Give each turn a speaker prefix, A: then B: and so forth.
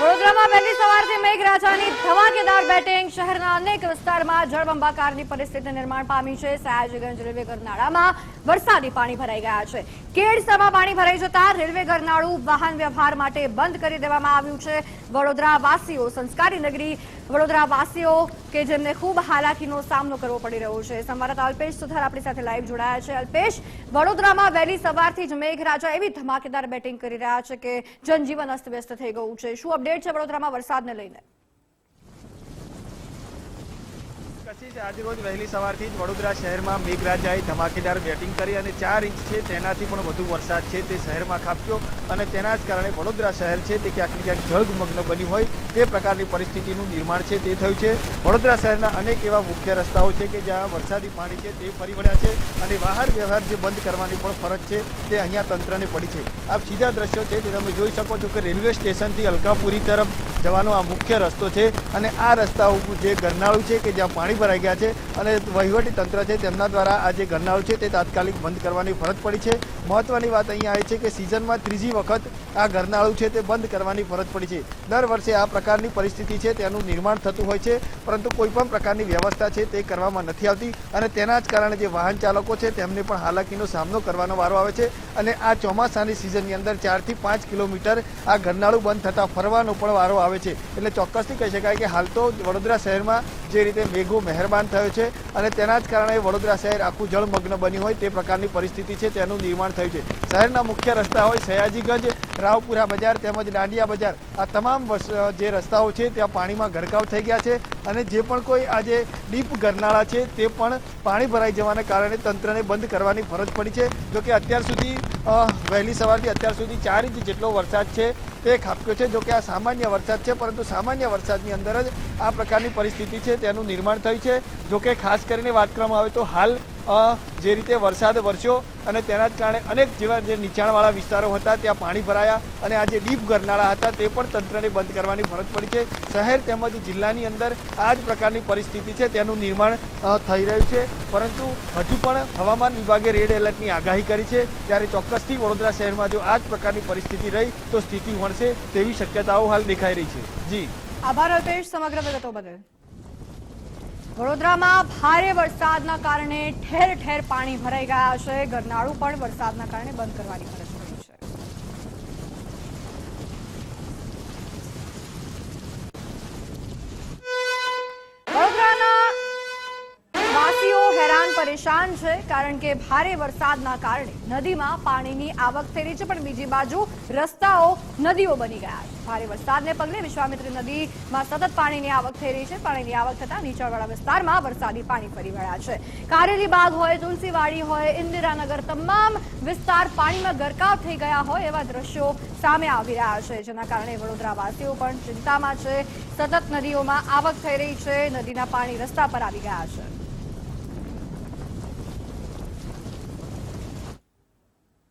A: વડોદરામાં મેઘરાજાની શહેરના અનેક વિસ્તારમાં જળબંબાકારની પરિસ્થિતિ નિર્માણ પામી છે. સયાજીગંજ રેલવે ગરનાળામાં વરસાદી પાણી ભરાઈ ગયા છે. કેડસમાં પાણી ભરાઈ જતા રેલવે ગરનાળું વાહન વ્યવહાર માટે બંધ કરી દેવામાં આવ્યું છે. વડોદરાવાસીઓ સંસ્કારી નગરી, વડોદરાવાસીઓ કે જેમને ખૂબ હાલાકીનો સામનો કરવો પડી રહ્યો છે. સંવાદદાતા અલ્પેશ સુથાર આપણી સાથે લાઈવ જોડાયા છે. અલ્પેશ, વડોદરામાં વહેલી સવારથી જ મેઘરાજા એવી ધમાકેદાર બેટિંગ કરી રહ્યા છે કે જનજીવન અસ્તવ્યસ્ત થઈ ગયું છે. શું અપડેટ છે વડોદરામાં વરસાદને લઈને.
B: છે આજે રોજ વહેલી સવારથી જ વડોદરા શહેરમાં મેઘરાજાએ ધમાકેદાર બેટિંગ કરી અને ચાર ઇંચ છે તેનાથી પણ વધુ વરસાદ છે તે શહેરમાં ખાબક્યો અને તેના જ કારણે વડોદરા શહેર છે તે ક્યાંક ને ક્યાંક જળમગ્ન બન્યું હોય તે પ્રકારની પરિસ્થિતિનું નિર્માણ છે તે થયું છે. વડોદરા શહેરના અનેક એવા મુખ્ય રસ્તાઓ છે કે જ્યાં વરસાદી પાણી છે તે ફરી વળ્યા છે અને વાહન વ્યવહાર જે બંધ કરવાની પણ ફરજ છે તે અહીંયા તંત્રને પડી છે. આપ સીધા દ્રશ્યો છે તે તમે જોઈ શકો છો કે રેલવે સ્ટેશનથી અલકાપુરી તરફ જવાનો આ મુખ્ય રસ્તો છે અને આ રસ્તા ઉપર જે ગરનાળું છે કે જ્યાં પાણી ભરાઈ ગયા છે અને વહીવટી તંત્ર છે તેમના દ્વારા આ જે ગરનાળું છે તે તાત્કાલિક બંધ કરવાની ફરજ પડી છે. મહત્વની વાત અહીંયા એ છે કે સિઝનમાં ત્રીજી વખત આ ગરનાળું છે તે બંધ કરવાની ફરજ પડી છે. દર વર્ષે આ પ્રકારની પરિસ્થિતિ છે તેનું નિર્માણ થતું હોય છે, પરંતુ કોઈ પણ પ્રકારની વ્યવસ્થા છે તે કરવામાં નથી આવતી અને તેના જ કારણે જે વાહન ચાલકો છે તેમને પણ હાલાકીનો સામનો કરવાનો વારો આવે છે અને આ ચોમાસાની સિઝનની અંદર ચારથી પાંચ કિલોમીટર આ ગરનાળું બંધ થતાં ફરવાનો પણ વારો આવે છે. એટલે ચોક્કસથી કહી શકાય કે હાલ તો વડોદરા શહેરમાં જે રીતે મેઘો મહેરબાન થયો છે અને તેના જ કારણે વડોદરા શહેર આખું જળમગ્ન બન્યું હોય તે પ્રકારની પરિસ્થિતિ છે તેનું નિર્માણ થયું છે. શહેરના મુખ્ય રસ્તા હોય સયાજીગંજ રાવપુરા બજાર તેમજ દાંડિયા બજાર, આ તમામ જે રસ્તાઓ છે ત્યાં પાણીમાં ગરકાવ થઈ ગયા છે અને જે પણ કોઈ આજે ડીપ ગરનાળા છે તે પણ પાણી ભરાઈ જવાને કારણે તંત્રને બંધ કરવાની ફરજ પડી છે. જોકે અત્યાર સુધી વહેલી સવારથી અત્યાર સુધી ચાર ઇંચ જેટલો વરસાદ છે તે ખાબક્યો છે. જોકે આ સામાન્ય વરસાદ છે, પરંતુ સામાન્ય વરસાદની અંદર જ આ પ્રકારની પરિસ્થિતિ છે તેનું નિર્માણ થયું છે. જોકે ખાસ કરીને વાત કરવામાં આવે તો હાલ જે રીતે વરસાદ વરસ્યો અને તેના જ કારણે અનેક જેવા જે નીચાણવાળા વિસ્તારો હતા, ત્યાં પાણી ભરાયા અને આ જે ડીપ ગરનાળા હતા તે પણ તંત્રને બંધ કરવાની ફરજ પડી છે. શહેર તેમજ જિલ્લાની અંદર આ જ પ્રકારની પરિસ્થિતિ છે, તેનું નિર્માણ થઈ રહ્યું છે. પરંતુ હજુ પણ હવામાન વિભાગે રેડ એલર્ટની આગાહી કરી છે. ત્યારે ચોક્કસથી વડોદરા શહેરમાં જો આ જ પ્રકારની પરિસ્થિતિ રહી, તો સ્થિતિ વણશે તેવી શક્યતાઓ હાલ દેખાઈ રહી છે. જી.
A: આભાર, અલ્પેશ. સમગ્ર વિગતો બદલ. વડોદરામાં ભારે વરસાદના કારણે ઠેર ઠેર પાણી ભરાઈ ગયા છે. ગરનાળું પણ વરસાદના કારણે બંધ કરવાની ફરજ પરેશાન છે કારણ કે ભારે વરસાદના કારણે નદીમાં પાણીની આવક થઈ રહી છે, પણ બીજી બાજુ રસ્તાઓ નદીઓ બની ગયા છે. ભારે વરસાદને પગલે વિશ્વામિત્રી નદીમાં સતત પાણીની આવક થઈ રહી છે. પાણીની આવક થતાં નીચાણવાળા વિસ્તારમાં વરસાદી પાણી ફરી વળ્યા છે. કારેલી બાગ હોય, તુલસીવાડી હોય, ઇન્દિરાનગર તમામ વિસ્તાર પાણીમાં ગરકાવ થઈ ગયા હોય એવા દ્રશ્યો સામે આવી રહ્યા છે. જેના કારણે વડોદરાવાસીઓ પણ ચિંતામાં છે. સતત નદીઓમાં આવક થઈ રહી છે. નદીના પાણી રસ્તા પર આવી ગયા છે.